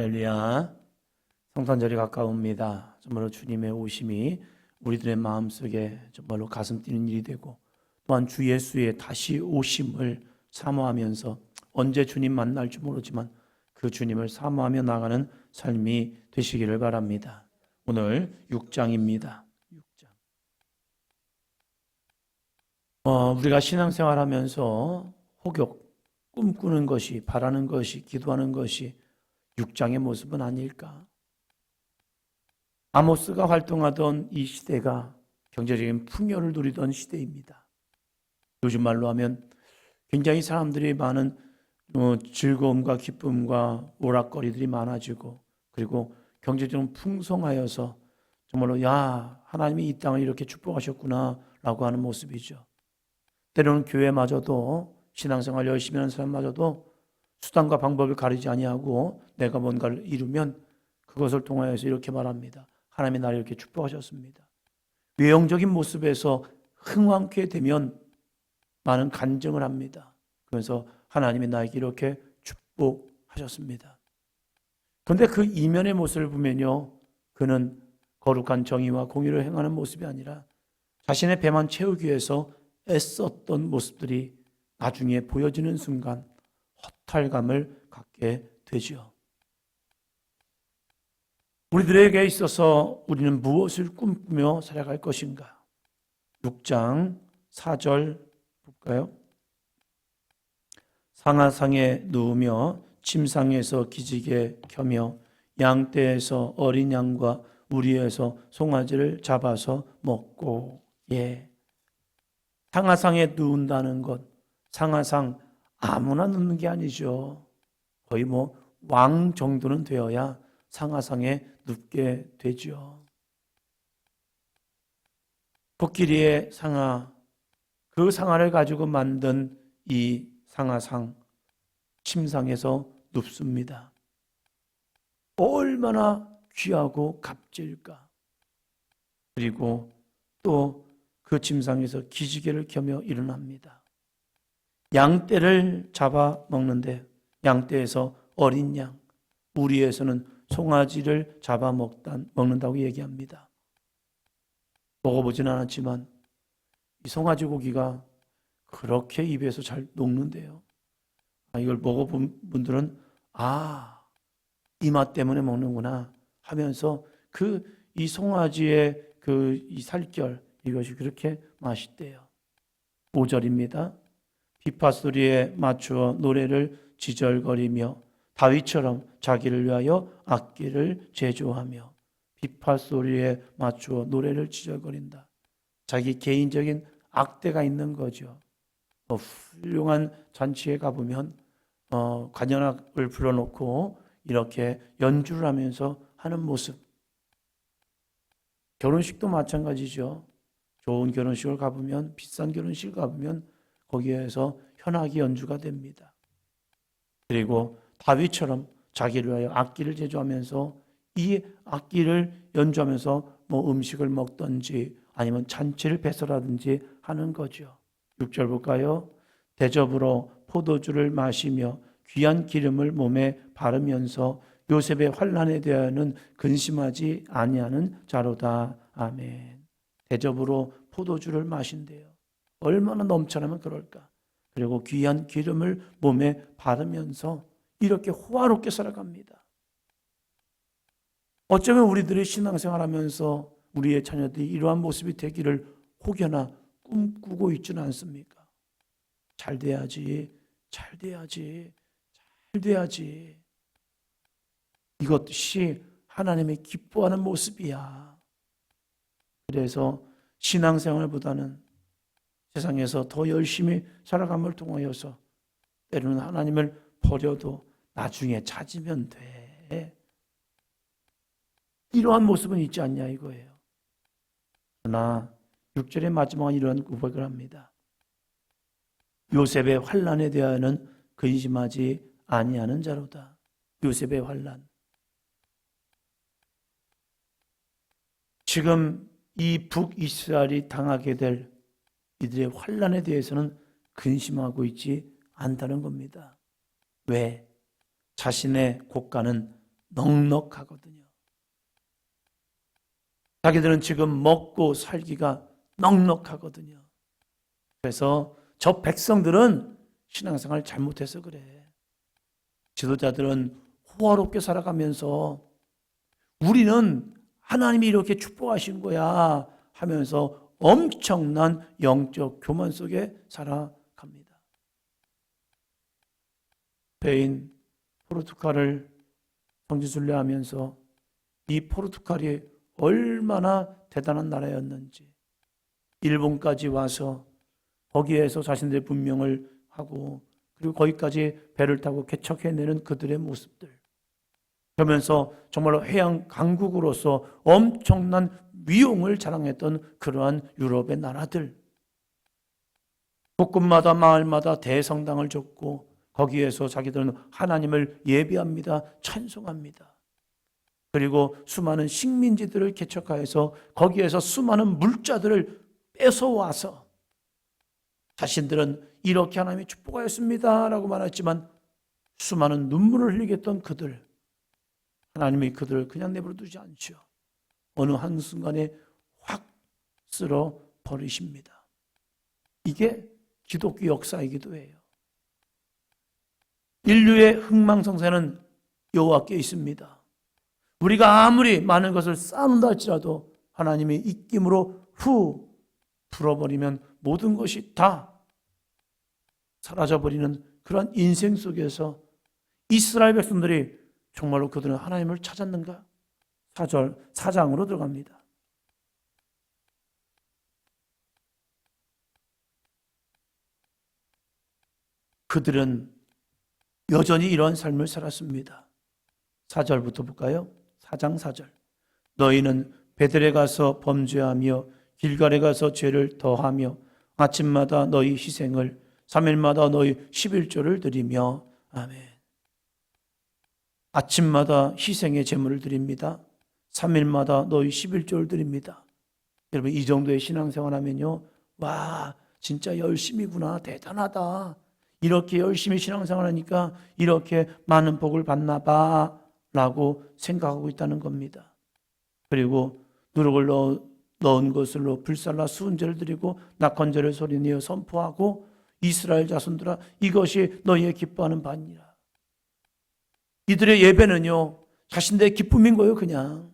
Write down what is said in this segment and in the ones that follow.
할렐루야. 성탄절이 가까웁니다. 정말로 주님의 오심이 우리들의 마음속에 정말로 가슴 뛰는 일이 되고 또한 주 예수의 다시 오심을 사모하면서 언제 주님 만날지 모르지만 그 주님을 사모하며 나가는 삶이 되시기를 바랍니다. 오늘 6장입니다. 6장. 어, 우리가 신앙생활 하면서 혹욕, 꿈꾸는 것이, 바라는 것이, 기도하는 것이 6장의 모습은 아닐까? 아모스가 활동하던 이 시대가 경제적인 풍요를 누리던 시대입니다. 요즘 말로 하면 굉장히 사람들이 많은 어, 즐거움과 기쁨과 오락거리들이 많아지고 그리고 경제적으로 풍성하여서 정말로 야 하나님이 이 땅을 이렇게 축복하셨구나라고 하는 모습이죠. 때로는 교회마저도 신앙생활 열심히 하는 사람마저도 수단과 방법을 가리지 아니하고 내가 뭔가를 이루면 그것을 통하여서 이렇게 말합니다. 하나님이 나를 이렇게 축복하셨습니다. 외형적인 모습에서 흥황케 되면 많은 간증을 합니다. 그래서 하나님이 나에게 이렇게 축복하셨습니다. 그런데 그 이면의 모습을 보면요. 그는 거룩한 정의와 공의를 행하는 모습이 아니라 자신의 배만 채우기 위해서 애썼던 모습들이 나중에 보여지는 순간 허탈감을 갖게 되지요. 우리들에게 있어서 우리는 무엇을 꿈꾸며 살아갈 것인가? 6장 4절 볼까요? 상하상에 누우며 침상에서 기지개 켜며 양떼에서 어린 양과 우리에서 송아지를 잡아서 먹고 예. 상하상에 누운다는 것 상하상 아무나 눕는 게 아니죠. 거의 뭐 왕 정도는 되어야 상하상에 눕게 되죠. 코끼리의 상하, 그 상하를 가지고 만든 이 상하상, 침상에서 눕습니다. 얼마나 귀하고 값질까. 그리고 또 그 침상에서 기지개를 켜며 일어납니다. 양떼를 잡아 먹는데 양떼에서 어린 양, 우리에서는 송아지를 잡아 먹는다고 얘기합니다. 먹어보진 않았지만 이 송아지 고기가 그렇게 입에서 잘 녹는데요. 아, 이걸 먹어본 분들은 아, 이 맛 때문에 먹는구나 하면서 그 이 송아지의 그 이 살결 이것이 그렇게 맛있대요. 5절입니다. 비파 소리에 맞추어 노래를 지절거리며 다윗처럼 자기를 위하여 악기를 제조하며 비파 소리에 맞추어 노래를 지절거린다. 자기 개인적인 악대가 있는 거죠. 어, 훌륭한 잔치에 가보면 어, 관현악을 불러놓고 이렇게 연주를 하면서 하는 모습. 결혼식도 마찬가지죠. 좋은 결혼식을 가보면 비싼 결혼식을 가보면 거기에서 현악이 연주가 됩니다. 그리고 다윗처럼 자기를 위하여 악기를 제조하면서 이 악기를 연주하면서 뭐 음식을 먹든지 아니면 잔치를 배설하든지 하는 거죠. 6절 볼까요? 대접으로 포도주를 마시며 귀한 기름을 몸에 바르면서 요셉의 환란에 대하여는 근심하지 아니하는 자로다. 아멘. 대접으로 포도주를 마신대요. 얼마나 넘쳐나면 그럴까? 그리고 귀한 기름을 몸에 바르면서 이렇게 호화롭게 살아갑니다. 어쩌면 우리들의 신앙생활 하면서 우리의 자녀들이 이러한 모습이 되기를 혹여나 꿈꾸고 있지는 않습니까? 잘 돼야지, 잘 돼야지, 잘 돼야지. 이것이 하나님의 기뻐하는 모습이야. 그래서 신앙생활보다는 세상에서 더 열심히 살아감을 통하여서 때로는 하나님을 버려도 나중에 찾으면 돼. 이러한 모습은 있지 않냐 이거예요. 그러나 6절의 마지막은 이런 고백을 합니다. 요셉의 환란에 대하여는 근심하지 아니하는 자로다. 요셉의 환란. 지금 이 북이스라엘이 당하게 될 이들의 환란에 대해서는 근심하고 있지 않다는 겁니다. 왜? 자신의 국가는 넉넉하거든요. 자기들은 지금 먹고 살기가 넉넉하거든요. 그래서 저 백성들은 신앙생활 잘못해서 그래. 지도자들은 호화롭게 살아가면서 우리는 하나님이 이렇게 축복하신 거야 하면서 엄청난 영적 교만 속에 살아갑니다. 스페인, 포르투갈을 성지순례하면서 이 포르투갈이 얼마나 대단한 나라였는지 일본까지 와서 거기에서 자신들의 분명을 하고 그리고 거기까지 배를 타고 개척해내는 그들의 모습들 그러면서 정말로 해양 강국으로서 엄청난 위용을 자랑했던 그러한 유럽의 나라들. 곳곳마다 마을마다 대성당을 줬고 거기에서 자기들은 하나님을 예비합니다 찬송합니다. 그리고 수많은 식민지들을 개척하여서 거기에서 수많은 물자들을 뺏어와서 자신들은 이렇게 하나님이 축복하였습니다 라고 말했지만 수많은 눈물을 흘리게 했던 그들. 하나님이 그들을 그냥 내버려 두지 않죠. 어느 한순간에 확 쓸어 버리십니다. 이게 기독교 역사이기도 해요. 인류의 흥망성쇠는 여호와께 있습니다. 우리가 아무리 많은 것을 쌓는다 할지라도 하나님이 입김으로 후 풀어버리면 모든 것이 다 사라져버리는 그런 인생 속에서 이스라엘 백성들이 정말로 그들은 하나님을 찾았는가? 4절, 4장으로 들어갑니다. 그들은 여전히 이런 삶을 살았습니다. 4절부터 볼까요? 4장 4절. 너희는 베들에 가서 범죄하며 길갈에 가서 죄를 더하며 아침마다 너희 희생을 3일마다 너희 11조를 드리며 아멘. 아침마다 희생의 제물을 드립니다. 3일마다 너희 11조를 드립니다. 여러분 이 정도의 신앙생활 하면요. 와 진짜 열심이구나 대단하다. 이렇게 열심히 신앙생활 하니까 이렇게 많은 복을 받나 봐 라고 생각하고 있다는 겁니다. 그리고 누룩을 넣어, 넣은 것으로 불살라 수은제를 드리고 낙헌제를 소리내어 선포하고 이스라엘 자손들아 이것이 너희의 기뻐하는 바니라. 이들의 예배는요, 자신들의 기쁨인 거예요, 그냥.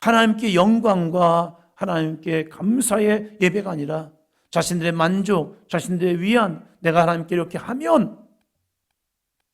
하나님께 영광과 하나님께 감사의 예배가 아니라 자신들의 만족, 자신들의 위안, 내가 하나님께 이렇게 하면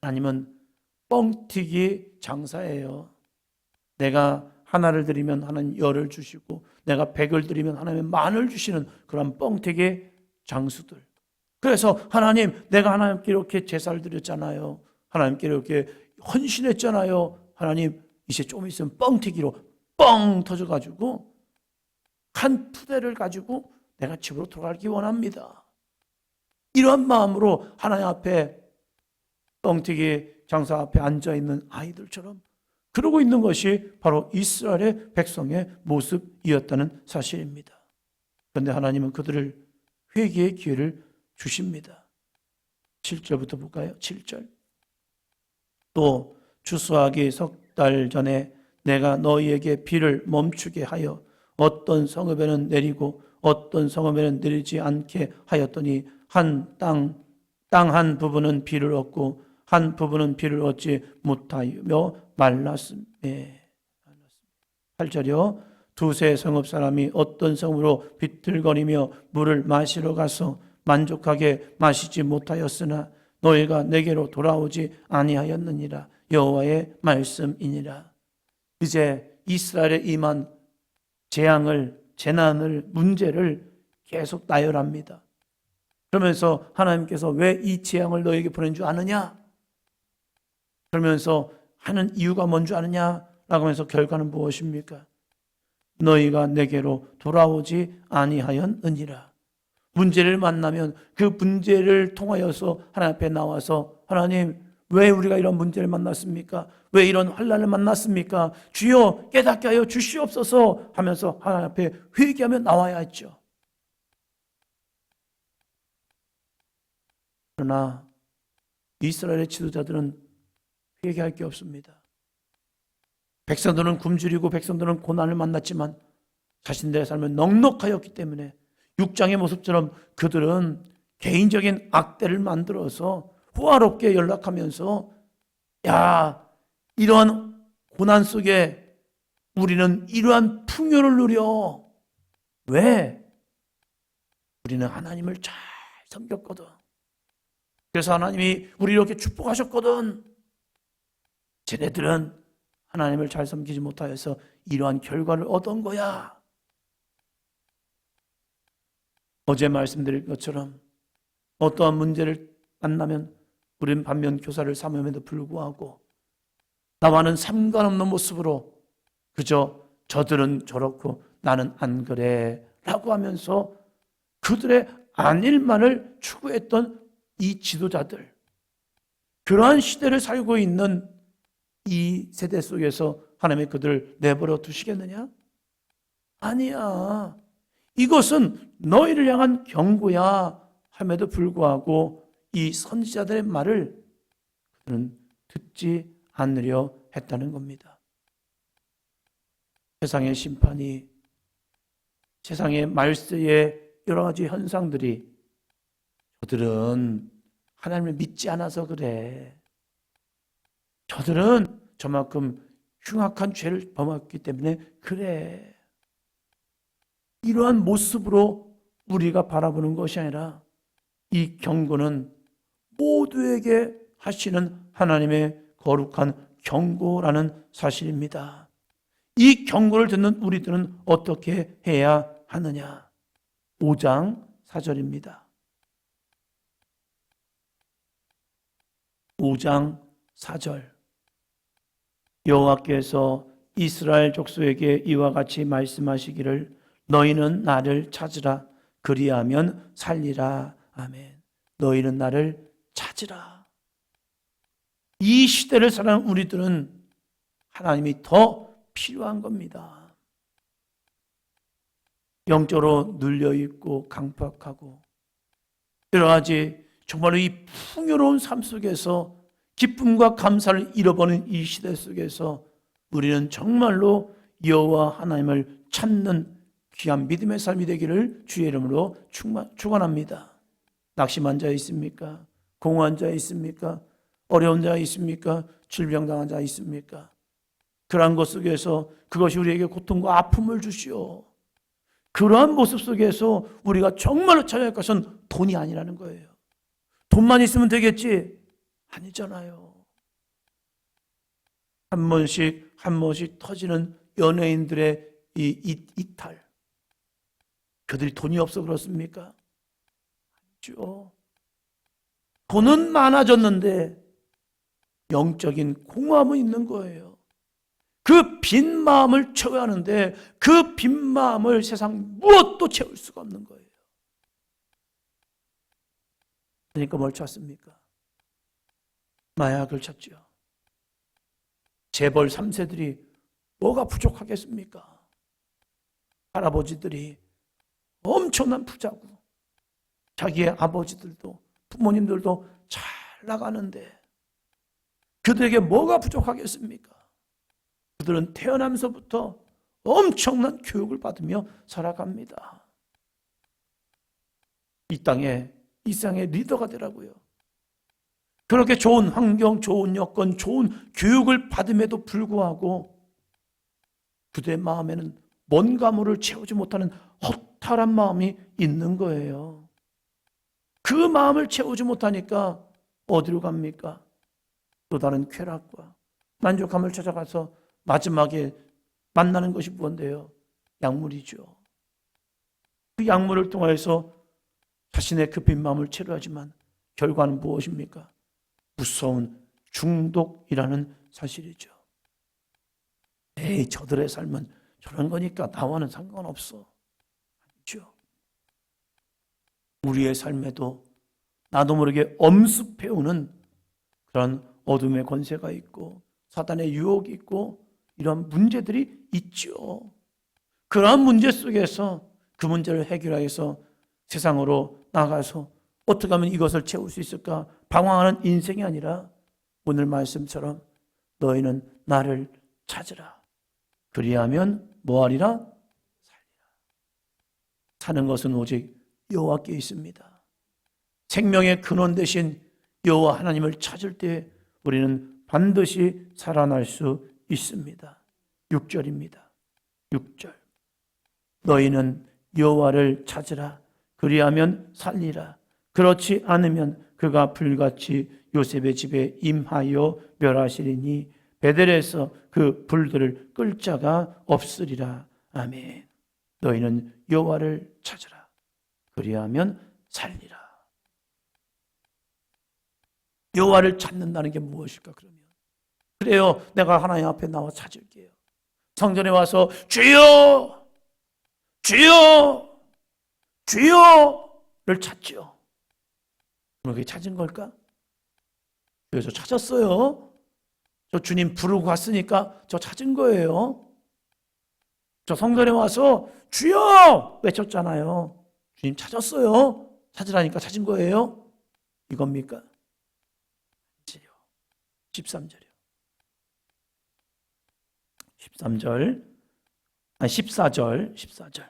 하나님은 뻥튀기 장사예요. 내가 하나를 드리면 하나님 열을 주시고 내가 백을 드리면 하나님 만을 주시는 그런 뻥튀기 장수들. 그래서 하나님 내가 하나님께 이렇게 제사를 드렸잖아요. 하나님께 이렇게 헌신했잖아요. 하나님 이제 좀 있으면 뻥튀기로 뻥 터져가지고 한 푸대를 가지고 내가 집으로 돌아가기 원합니다. 이런 마음으로 하나님 앞에 뻥튀기 장사 앞에 앉아 있는 아이들처럼 그러고 있는 것이 바로 이스라엘의 백성의 모습이었다는 사실입니다. 그런데 하나님은 그들을 회개의 기회를 주십니다. 7절부터 볼까요? 7절. 또 추수하기 석 달 전에 내가 너희에게 비를 멈추게 하여 어떤 성읍에는 내리고 어떤 성읍에는 내리지 않게 하였더니 한 땅 땅 한 부분은 비를 얻고 한 부분은 비를 얻지 못하며 말랐음에. 8절이요. 두세 성읍 사람이 어떤 성으로 비틀거리며 물을 마시러 가서 만족하게 마시지 못하였으나 너희가 내게로 돌아오지 아니하였느니라. 여호와의 말씀이니라. 이제 이스라엘에 임한 재앙을 재난을 문제를 계속 나열합니다. 그러면서 하나님께서 왜 이 재앙을 너에게 보낸 줄 아느냐? 그러면서 하는 이유가 뭔 줄 아느냐? 라고 하면서 결과는 무엇입니까? 너희가 내게로 돌아오지 아니하였느니라. 문제를 만나면 그 문제를 통하여서 하나님 앞에 나와서 하나님 왜 우리가 이런 문제를 만났습니까? 왜 이런 환란을 만났습니까? 주여 깨닫게 하여 주시옵소서 하면서 하나님 앞에 회개하며 나와야 했죠. 그러나 이스라엘의 지도자들은 회개할 게 없습니다. 백성들은 굶주리고 백성들은 고난을 만났지만 자신들의 삶은 넉넉하였기 때문에 육장의 모습처럼 그들은 개인적인 악대를 만들어서 호화롭게 연락하면서 야 이러한 고난 속에 우리는 이러한 풍요를 누려. 왜? 우리는 하나님을 잘 섬겼거든. 그래서 하나님이 우리 이렇게 축복하셨거든. 쟤네들은 하나님을 잘 섬기지 못하여서 이러한 결과를 얻은 거야. 어제 말씀드린 것처럼 어떠한 문제를 만나면 우리는 반면 교사를 삼음에도 불구하고 나와는 상관없는 모습으로 그저 저들은 저렇고 나는 안 그래 라고 하면서 그들의 안일만을 추구했던 이 지도자들 그러한 시대를 살고 있는 이 세대 속에서 하나님의 그들을 내버려 두시겠느냐? 아니야. 이것은 너희를 향한 경고야 함에도 불구하고 이 선지자들의 말을 그들은 듣지 않으려 했다는 겁니다. 세상의 심판이 세상의 말세의 여러 가지 현상들이 저들은 하나님을 믿지 않아서 그래. 저들은 저만큼 흉악한 죄를 범했기 때문에 그래. 이러한 모습으로 우리가 바라보는 것이 아니라 이 경고는 모두에게 하시는 하나님의 거룩한 경고라는 사실입니다. 이 경고를 듣는 우리들은 어떻게 해야 하느냐? 5장 4절입니다. 5장 4절 여호와께서 이스라엘 족속에게 이와 같이 말씀하시기를 너희는 나를 찾으라 그리하면 살리라 아멘 너희는 나를 찾으라 이 시대를 살아가는 우리들은 하나님이 더 필요한 겁니다 영적으로 눌려있고 강팍하고 여러 가지 정말로 이 풍요로운 삶 속에서 기쁨과 감사를 잃어버린 이 시대 속에서 우리는 정말로 여호와 하나님을 찾는 귀한 믿음의 삶이 되기를 주의 이름으로 축원합니다. 낙심한 자 있습니까? 공허한 자 있습니까? 어려운 자 있습니까? 질병당한 자 있습니까? 그러한 것 속에서 그것이 우리에게 고통과 아픔을 주시오. 그러한 모습 속에서 우리가 정말로 찾아야 할 것은 돈이 아니라는 거예요. 돈만 있으면 되겠지? 아니잖아요. 한 번씩 한 번씩 터지는 연예인들의 이, 이 이탈. 그들이 돈이 없어 그렇습니까? 아니죠. 돈은 많아졌는데 영적인 공허함은 있는 거예요. 그 빈 마음을 채워야 하는데 그 빈 마음을 세상 무엇도 채울 수가 없는 거예요. 그러니까 뭘 찾습니까? 마약을 찾죠. 재벌 3세들이 뭐가 부족하겠습니까? 할아버지들이 엄청난 부자고 자기의 아버지들도 부모님들도 잘 나가는데 그들에게 뭐가 부족하겠습니까? 그들은 태어나면서부터 엄청난 교육을 받으며 살아갑니다. 이 땅에 이 땅의 리더가 되라고요. 그렇게 좋은 환경, 좋은 여건, 좋은 교육을 받음에도 불구하고 그들의 마음에는 뭔가 모를 채우지 못하는 허탈한 마음이 있는 거예요. 그 마음을 채우지 못하니까 어디로 갑니까? 또 다른 쾌락과 만족함을 찾아가서 마지막에 만나는 것이 무언데요? 약물이죠. 그 약물을 통해서 자신의 그빈 마음을 채료하지만 결과는 무엇입니까? 무서운 중독이라는 사실이죠. 에이, 저들의 삶은 저런 거니까 나와는 상관없어. 아니죠. 우리의 삶에도 나도 모르게 엄습해오는 그런 어둠의 권세가 있고 사단의 유혹이 있고 이런 문제들이 있죠. 그러한 문제 속에서 그 문제를 해결하여서 세상으로 나가서 어떻게 하면 이것을 채울 수 있을까 방황하는 인생이 아니라 오늘 말씀처럼 너희는 나를 찾으라. 그리하면 뭐하리라? 살리라. 사는 것은 오직 여호와께 있습니다. 생명의 근원 대신 여호와 하나님을 찾을 때 우리는 반드시 살아날 수 있습니다. 6절입니다. 6절. 너희는 여호와를 찾으라. 그리하면 살리라. 그렇지 않으면 그가 불같이 요셉의 집에 임하여 멸하시리니 베델에서 그 불들을 끌 자가 없으리라. 아멘. 너희는 여호와를 찾으라. 그리하면 살리라. 여호와를 찾는다는 게 무엇일까 그러면? 그래요. 내가 하나님 앞에 나와 찾을게요. 성전에 와서 주여! 주여! 주여!를 찾죠. 그게 찾은 걸까? 그래서 찾았어요. 저 주님 부르고 갔으니까 저 찾은 거예요. 저 성전에 와서 주여! 외쳤잖아요. 주님 찾았어요. 찾으라니까 찾은 거예요. 이겁니까? 13절이요. 13절. 아 14절. 14절.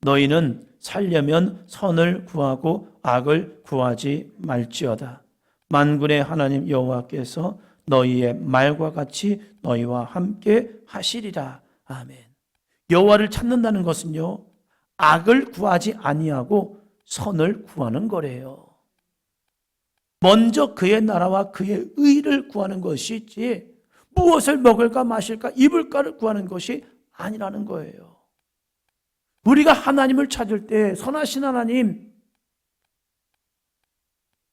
너희는 살려면 선을 구하고 악을 구하지 말지어다. 만군의 하나님 여호와께서 너희의 말과 같이 너희와 함께 하시리라. 아멘. 여호와를 찾는다는 것은요. 악을 구하지 아니하고 선을 구하는 거래요. 먼저 그의 나라와 그의 의를 구하는 것이지 무엇을 먹을까 마실까 입을까를 구하는 것이 아니라는 거예요. 우리가 하나님을 찾을 때 선하신 하나님,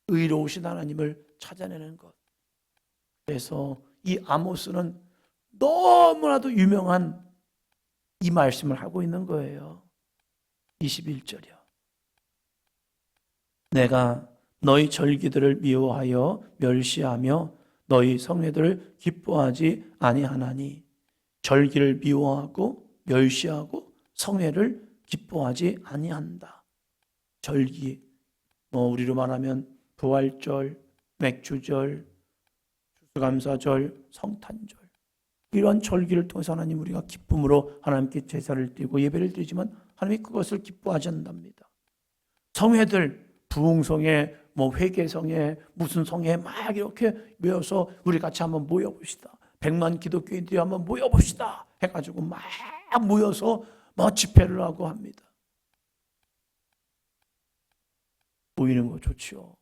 의로우신 하나님을 찾아내는 것. 그래서 이 아모스는 너무나도 유명한 이 말씀을 하고 있는 거예요. 21절이요. 내가 너희 절기들을 미워하여 멸시하며 너희 성회들을 기뻐하지 아니하나니 절기를 미워하고 멸시하고 성회를 기뻐하지 아니한다. 절기 뭐 우리로 말하면 부활절, 맥주절, 추수감사절, 성탄절 이런 절기를 통해서 하나님 우리가 기쁨으로 하나님께 제사를 드리고 예배를 드리지만 하나님이 그것을 기뻐하지 않는답니다. 성회들 부흥성회, 뭐 회계성회, 무슨 성회 막 이렇게 모여서 우리 같이 한번 모여봅시다. 백만 기독교인들이 한번 모여봅시다. 해가지고 막 모여서 뭐 집회를 하고 합니다. 모이는 거 좋지요.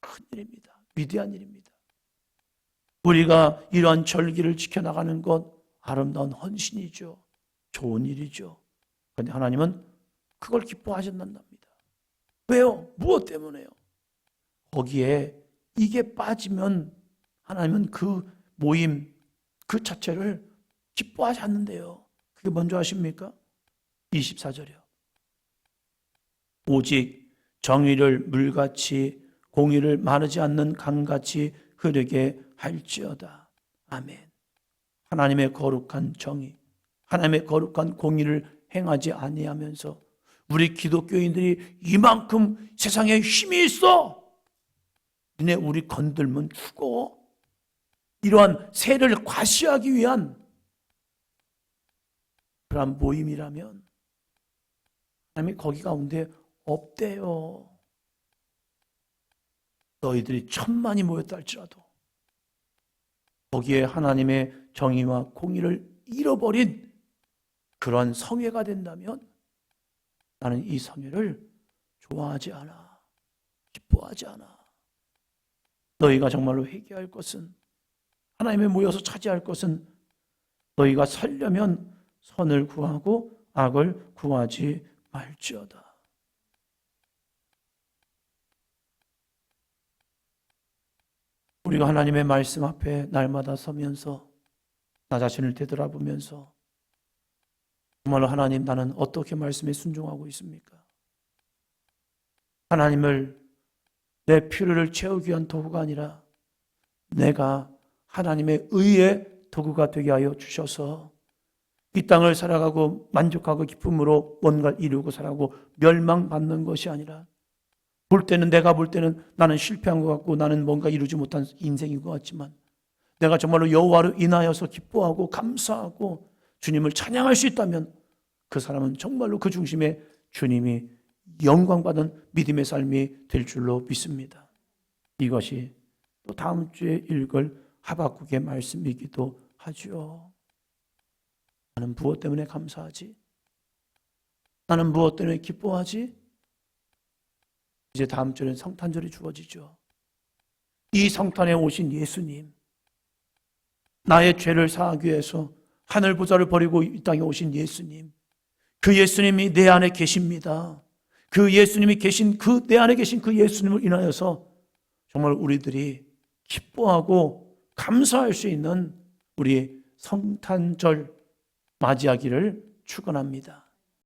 큰 일입니다. 위대한 일입니다. 우리가 이러한 절기를 지켜나가는 것 아름다운 헌신이죠. 좋은 일이죠. 그런데 하나님은 그걸 기뻐하셨단답니다. 왜요? 무엇 때문에요? 거기에 이게 빠지면 하나님은 그 모임 그 자체를 기뻐하지 않는데요. 그게 뭔지 아십니까? 24절이요. 오직 정의를 물같이 공의를 마르지 않는 강같이 흐르게 할지어다. 아멘. 하나님의 거룩한 정의, 하나님의 거룩한 공의를 행하지 아니하면서 우리 기독교인들이 이만큼 세상에 힘이 있어. 니네 우리 건들면 죽어. 이러한 세를 과시하기 위한 그러한 모임이라면 하나님이 거기 가운데 없대요. 너희들이 천만이 모였다 할지라도 거기에 하나님의 정의와 공의를 잃어버린 그런 성회가 된다면 나는 이 성회를 좋아하지 않아. 기뻐하지 않아. 너희가 정말로 회개할 것은 하나님의 모여서 차지할 것은 너희가 살려면 선을 구하고 악을 구하지 말지어다. 우리가 하나님의 말씀 앞에 날마다 서면서 나 자신을 되돌아보면서 정말로 하나님 나는 어떻게 말씀에 순종하고 있습니까? 하나님을 내 필요를 채우기 위한 도구가 아니라 내가 하나님의 의의 도구가 되게 하여 주셔서 이 땅을 살아가고 만족하고 기쁨으로 뭔가를 이루고 살아가고 멸망받는 것이 아니라 볼 때는 내가 볼 때는 나는 실패한 것 같고 나는 뭔가 이루지 못한 인생인 것 같지만 내가 정말로 여호와로 인하여서 기뻐하고 감사하고 주님을 찬양할 수 있다면 그 사람은 정말로 그 중심에 주님이 영광받은 믿음의 삶이 될 줄로 믿습니다. 이것이 또 다음 주에 읽을 하박국의 말씀이기도 하죠. 나는 무엇 때문에 감사하지? 나는 무엇 때문에 기뻐하지? 이제 다음 주에는 성탄절이 주어지죠. 이 성탄에 오신 예수님, 나의 죄를 사하기 위해서 하늘 보좌를 버리고 이 땅에 오신 예수님, 그 예수님이 내 안에 계십니다. 그 예수님이 계신 그 내 안에 계신 그 예수님을 인하여서 정말 우리들이 기뻐하고 감사할 수 있는 우리 성탄절 맞이하기를 축원합니다.